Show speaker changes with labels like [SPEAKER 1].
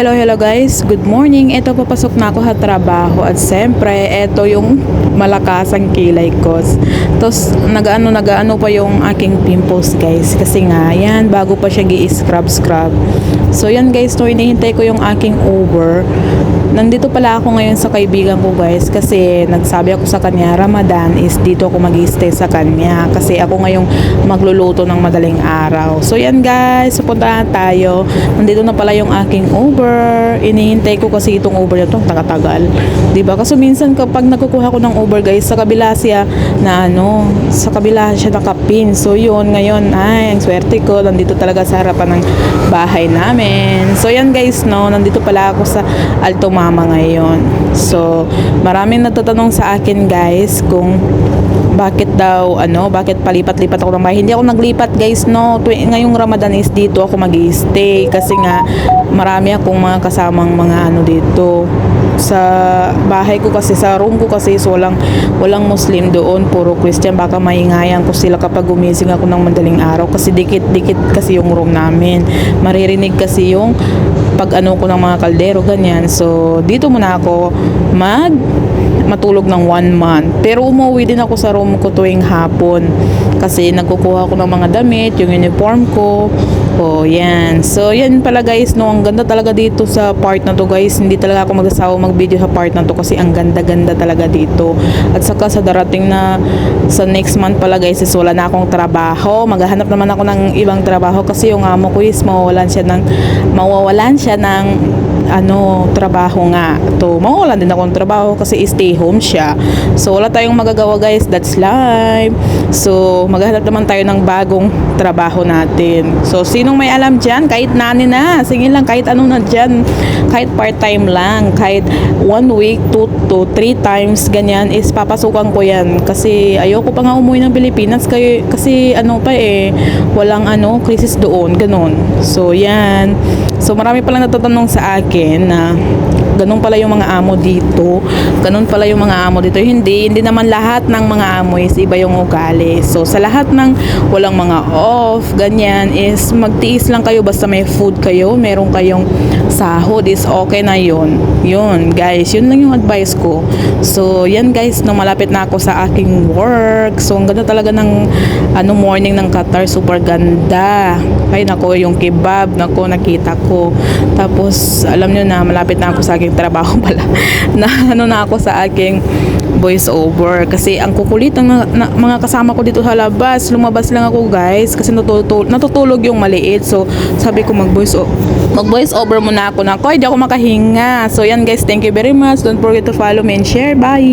[SPEAKER 1] Hello, hello guys. Good morning. Ito papasok na ako sa trabaho at siyempre, ito yung malakasang kilay ko. Tapos nagaano nagaano pa yung aking pimples guys kasi nga yan bago pa siya gi-scrub scrub. So yan guys, no hinihintay ko yung aking Uber. Nandito pala ako ngayon sa kaibigan ko guys kasi nagsabi ako sa kanya Ramadan is dito ako mag stay sa kanya kasi ako ngayong magluluto ng madaling araw. So yan guys, pupunta tayo. Nandito na pala yung aking Uber. Inihintay ko kasi itong Uber na to, taga-tagal. ba? Kasi minsan kapag nagkukuha ko ng Uber guys, sa kabila siya na ano, sa kabila siya nakapin. So yun, ngayon ay ang swerte ko nandito talaga sa harapan ng bahay namin. So yan guys, no, nandito pala ako sa Alto Mama ngayon. So maraming nagtatanong sa akin guys kung bakit daw ano bakit palipat-lipat ako ng bahay? Hindi ako naglipat guys no. Ngayong Ramadan is dito ako mag stay kasi nga marami akong mga kasamang mga ano dito. Sa bahay ko kasi sa room ko kasi so walang walang Muslim doon puro Christian. Baka maingayan ko sila kapag gumising ako ng madaling araw kasi dikit-dikit kasi yung room namin. Maririnig kasi yung pag ano ko ng mga kaldero ganyan. So dito muna ako mag matulog ng one month. Pero umuwi din ako sa room ko tuwing hapon. Kasi nagkukuha ko ng mga damit, yung uniform ko. O, yan. So, yan pala guys, no, ang ganda talaga dito sa part na to guys. Hindi talaga ako magsasawa mag-video sa part na to kasi ang ganda-ganda talaga dito. At saka sa darating na sa next month pala guys, is wala na akong trabaho. Maghahanap naman ako ng ibang trabaho kasi yung amo ko is mawawalan siya ng mawawalan siya ng ano, trabaho nga. To, mawawalan din akong trabaho kasi stay home siya. So, wala tayong magagawa guys. That's life. So, maghanap naman tayo ng bagong trabaho natin. So, sinong may alam dyan? Kahit nani na. Sige lang, kahit ano na dyan. Kahit part-time lang. Kahit one week, two to three times, ganyan, is papasukan ko yan. Kasi ayoko pa nga umuwi ng Pilipinas. Kasi, kasi ano pa eh, walang ano, crisis doon. Ganon. So, yan. So marami pala natatanong sa akin na ganun pala yung mga amo dito. Ganun pala yung mga amo dito. Hindi, hindi naman lahat ng mga amo is iba yung ugali. So sa lahat ng walang mga off, ganyan is magtiis lang kayo basta may food kayo, meron kayong sahod is okay na yun. Yun guys, yun lang yung advice ko. So yan guys, no malapit na ako sa aking work. So ang ganda talaga ng ano morning ng Qatar, super ganda. Ay nako, yung kebab, nako nakita ko. Tapos alam nyo na malapit na ako sa aking trabaho pala. na ano na ako sa aking voice over kasi ang kukulit ng mga kasama ko dito sa labas lumabas lang ako guys. Kasi natutulog, natutulog yung maliit. So sabi ko mag voice mag voice over muna ako na ko hindi ako makahinga. So yan guys. Thank you very much. Don't forget to follow me and share. Bye